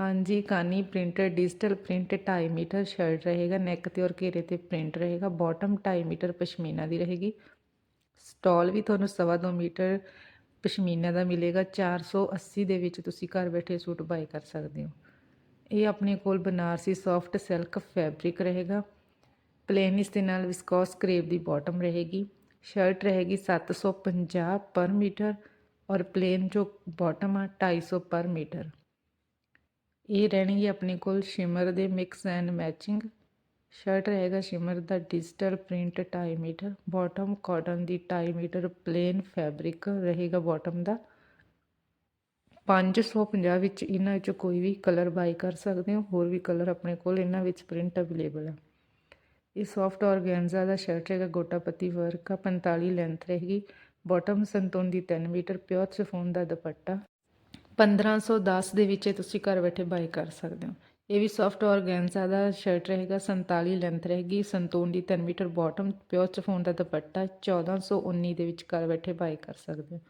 ਹਾਂਜੀ, Kani printer, digital print 2.5 metre shirt ਰਹੇਗਾ, neck ਤੇ ਔਰ ਘੇਰੇ ਤੇ ਪ੍ਰਿੰਟ ਰਹੇਗਾ, ਬਾਟਮ 2.5 ਮੀਟਰ ਪਸ਼ਮੀਨਾ ਦੀ ਰਹੇਗੀ। ਸਟਾਲ ਵੀ ਤੁਹਾਨੂੰ ਸਵਾ ਦੋ ਮੀਟਰ ਪਸ਼ਮੀਨਾ ਦਾ ਮਿਲੇਗਾ 480 ਦੇ ਵਿੱਚ ਤੁਸੀਂ ਘਰ ਬੈਠੇ ਸੂਟ ਬਾਈ ਕਰ ਸਕਦੇ ਹੋ। ਇਹ ਆਪਣੇ ਕੋਲ ਬਨਾਰਸੀ ਸੌਫਟ ਸਿਲਕ ਫੈਬਰਿਕ ਰਹੇਗਾ। ਪਲੇਨ ਇਸ ਦੇ ਨਾਲ ਵਿਸਕੋਸ ਕਰੇਪ ਦੀ ਬਾਟਮ ਰਹੇਗੀ। ਸ਼ਰਟ ਰਹੇਗੀ 750 ਪਰ ਮੀਟਰ ਔਰ ਪਲੇਨ ਜੋ ਬਾਟਮ ਆ 250 ਪਰ ਮੀਟਰ। ਇਹ ਰਹਿਣਗੇ ਆਪਣੇ ਕੋਲ ਸ਼ਿਮਰ ਦੇ ਮਿਕਸ ਐਂਡ ਮੈਚਿੰਗ। ਸ਼ਰਟ ਰਹੇਗਾ ਸ਼ਿਮਰ ਦਾ digital print 2.5 metre, bottom cotton ਦੀ 2.5 ਮੀਟਰ ਪਲੇਨ ਫੈਬਰਿਕ ਰਹੇਗਾ ਬਾਟਮ ਦਾ। 550 ਵਿੱਚ ਇਹਨਾਂ ਵਿੱਚੋਂ ਕੋਈ ਵੀ ਕਲਰ ਬਾਈ ਕਰ ਸਕਦੇ ਹੋ, ਹੋਰ ਵੀ ਕਲਰ ਆਪਣੇ ਕੋਲ ਇਹਨਾਂ ਵਿੱਚ ਪ੍ਰਿੰਟ ਅਵੇਲੇਬਲ ਹੈ ਇਹ ਸੌਫਟ ਔਰਗੈਂਜ਼ਾ ਦਾ ਸ਼ਰਟ ਹੈਗਾ ਗੋਟਾਪਤੀ ਵਰਕ ਆ 45 ਲੈਂਥ ਰਹੇਗੀ। ਬਾਟਮ ਸੰਤੂਨ ਦੀ 3 ਮੀਟਰ, ਪਿਓਰ ਸਫੋਨ ਦਾ ਦੁਪੱਟਾ। 1510 ਦੇ ਵਿੱਚ ਇਹ ਤੁਸੀਂ ਘਰ ਬੈਠੇ ਬਾਈ ਕਰ ਸਕਦੇ ਹੋ। ਇਹ ਵੀ ਸੌਫਟ ਔਰਗੈਂਜ਼ਾ ਦਾ ਸ਼ਰਟ ਰਹੇਗਾ 47 ਲੈਂਥ ਰਹੇਗੀ ਸੰਤੂਨ ਦੀ 3 ਮੀਟਰ ਬਾਟਮ ਪਿਓਰ ਚਫੋਨ ਦਾ ਦੁਪੱਟਾ 1419 ਦੇ ਵਿੱਚ ਘਰ ਬੈਠੇ ਬਾਈ ਕਰ ਸਕਦੇ ਹੋ।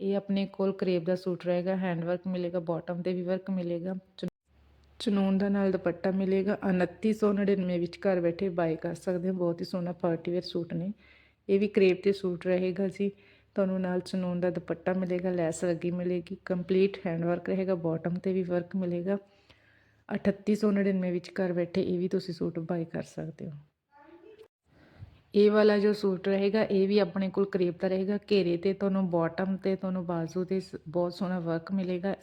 ਇਹ ਆਪਣੇ ਕੋਲ ਕਰੇਬ ਦਾ ਸੂਟ ਰਹੇਗਾ ਹੈਂਡ ਵਰਕ ਮਿਲੇਗਾ ਬਾਟਮ ਤੇ ਵੀ ਵਰਕ ਮਿਲੇਗਾ ਚਨੂਨ ਦਾ ਨਾਲ ਦੁਪੱਟਾ ਮਿਲੇਗਾ 2999 ਵਿੱਚ ਘਰ ਬੈਠੇ ਬਾਈ ਕਰ ਸਕਦੇ ਹੋ। ਬਹੁਤ ਹੀ ਸੋਹਣਾ ਪਾਰਟੀ ਵੇਅਰ ਸੂਟ ਨੇ। ਇਹ ਵੀ ਕਰੇਬ ਤੇ ਸੂਟ ਰਹੇਗਾ ਜੀ। ਤੁਹਾਨੂੰ ਨਾਲ ਚਨੂਨ ਦਾ ਦੁਪੱਟਾ ਮਿਲੇਗਾ, ਲੈਸ ਲੱਗੀ ਮਿਲੇਗੀ ਕੰਪਲੀਟ ਹੈਂਡ ਵਰਕ ਰਹੇਗਾ ਬਾਟਮ ਤੇ ਵੀ ਵਰਕ ਮਿਲੇਗਾ। 3899 ਵਿੱਚ ਘਰ ਬੈਠੇ ਇਹ ਵੀ ਤੁਸੀਂ ਸੂਟ ਬਾਈ ਕਰ ਸਕਦੇ ਹੋ। ਇਹ ਵਾਲਾ ਜੋ ਸੂਟ ਰਹੇਗਾ, ਇਹ ਵੀ ਆਪਣੇ ਕੋਲ ਕਰੀਬ ਦਾ ਰਹੇਗਾ। ਘੇਰੇ ਤੇ ਤੁਹਾਨੂੰ ਬਾਟਮ ਤੇ ਤੁਹਾਨੂੰ ਬਾਜ਼ੂ ਤੇ ਸ- ਬਹੁਤ ਸੋਹਣਾ ਵਰਕ ਮਿਲੇਗਾ।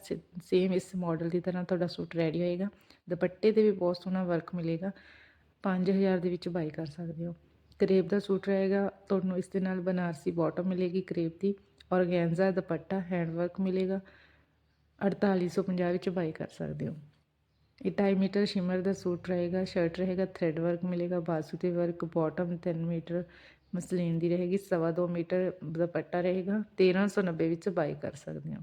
ਸੇਮ ਇਸ ਮਾਡਲ ਦੀ ਤਰ੍ਹਾਂ ਤੁਹਾਡਾ ਸੂਟ ਰੈਡੀ ਹੋਏਗਾ। ਦੁਪੱਟੇ ਤੇ ਵੀ ਬਹੁਤ ਸੋਹਣਾ ਵਰਕ ਮਿਲੇਗਾ। 5000 ਦੇ ਵਿੱਚ ਬਾਈ ਕਰ ਸਕਦੇ ਹੋ। ਕਰੇਪ ਦਾ ਸੂਟ ਰਹੇਗਾ, ਤੁਹਾਨੂੰ ਇਸ ਦੇ ਨਾਲ ਬਨਾਰਸੀ ਬਾਟਮ ਮਿਲੇਗੀ ਕਰੇਪ ਦੀ, ਔਰਗੈਂਜ਼ਾ ਦੁਪੱਟਾ ਹੈਂਡ ਵਰਕ ਮਿਲੇਗਾ 4850 ਵਿੱਚ ਬਾਈ ਕਰ ਸਕਦੇ ਹੋ। ਇਹ 2.5 ਮੀਟਰ ਸ਼ਿਮਰ ਦਾ ਸੂਟ ਰਹੇਗਾ ਸ਼ਰਟ ਰਹੇਗਾ ਥ੍ਰੈਡ ਵਰਕ ਮਿਲੇਗਾ ਬਾਜ਼ੂ ਤੇ ਵਰਕ ਬਾਟਮ 3 ਮੀਟਰ, ਮਸਲੀਨ ਦੀ ਰਹੇਗੀ, ਸਵਾ ਦੋ ਮੀਟਰ ਦੁਪੱਟਾ ਰਹੇਗਾ 1390 ਵਿੱਚ ਬਾਈ ਕਰ ਸਕਦੇ ਹੋ।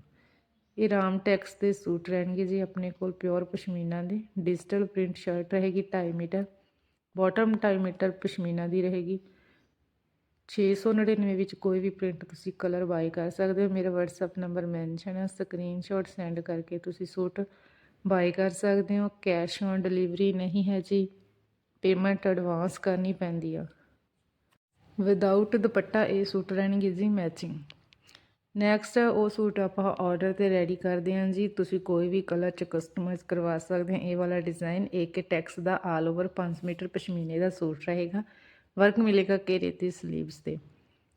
ਇਹ ਰਾਮ ਟੈਕਸ ਦੇ ਸੂਟ ਰਹਿਣਗੇ ਜੀ, ਆਪਣੇ ਕੋਲ ਪਿਓਰ ਪਸ਼ਮੀਨਾ ਦੇ ਡਿਜੀਟਲ ਪ੍ਰਿੰਟ ਸ਼ਰਟ ਰਹੇਗੀ 2.5 ਮੀਟਰ ਬਾਟਮ ਟਾਈਮੀਟਰ ਪਸ਼ਮੀਨਾ ਦੀ ਰਹੇਗੀ। 699 ਵਿੱਚ ਕੋਈ ਵੀ ਪ੍ਰਿੰਟ ਤੁਸੀਂ ਕਲਰ ਬਾਈ ਕਰ ਸਕਦੇ ਹੋ। ਮੇਰਾ WhatsApp ਨੰਬਰ ਮੈਂਸ਼ਨ ਹੈ। ਸਕਰੀਨਸ਼ਾਟ ਸੈਂਡ ਕਰਕੇ ਤੁਸੀਂ ਸੂਟ ਬਾਈ ਕਰ ਸਕਦੇ ਹੋ। ਕੈਸ਼ ਔਨ ਡਿਲੀਵਰੀ ਨਹੀਂ ਹੈ ਜੀ। ਪੇਮੈਂਟ ਐਡਵਾਂਸ ਕਰਨੀ ਪੈਂਦੀ ਆ। ਵਿਦਆਊਟ ਦੁਪੱਟਾ ਇਹ ਸੂਟ ਰਹਿਣਗੇ ਜੀ ਮੈਚਿੰਗ ਨੈਕਸਟ ਉਹ ਸੂਟ ਆਪਾਂ ਆਰਡਰ ਤੇ ਰੈਡੀ ਕਰਦੇ ਹਾਂ ਜੀ। ਤੁਸੀਂ ਕੋਈ ਵੀ ਕਲਰ ਚ ਕਸਟਮਾਈਜ਼ ਕਰਵਾ ਸਕਦੇ ਹੋ। ਇਹ ਵਾਲਾ ਡਿਜ਼ਾਈਨ ਏਕ ਟੈਕਸ ਦਾ ਆਲ ਓਵਰ 5 ਮੀਟਰ ਪਸ਼ਮੀਨੇ ਦਾ ਸੂਟ ਰਹੇਗਾ। ਵਰਕ ਮਿਲੇਗਾ ਘੇਰੇ ਤੇ ਸਲੀਵਸ ਤੇ।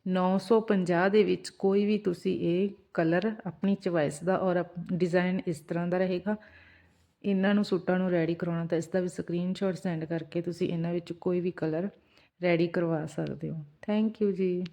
950 ਦੇ ਵਿੱਚ ਕੋਈ ਵੀ ਤੁਸੀਂ ਇਹ ਕਲਰ ਆਪਣੀ ਚੁਆਇਸ ਦਾ ਔਰ ਡਿਜ਼ਾਈਨ ਇਸ ਤਰ੍ਹਾਂ ਦਾ ਰਹੇਗਾ। ਇਹਨਾਂ ਨੂੰ ਸੂਟਾਂ ਨੂੰ ਰੈਡੀ ਕਰਾਉਣਾ ਤਾਂ ਇਸ ਦਾ ਵੀ ਸਕਰੀਨਸ਼ਾਟ ਸੈਂਡ ਕਰਕੇ ਤੁਸੀਂ ਇਹਨਾਂ ਵਿੱਚ ਕੋਈ ਵੀ ਕਲਰ ਰੈਡੀ ਕਰਵਾ ਸਕਦੇ ਹੋ। ਥੈਂਕ ਯੂ ਜੀ।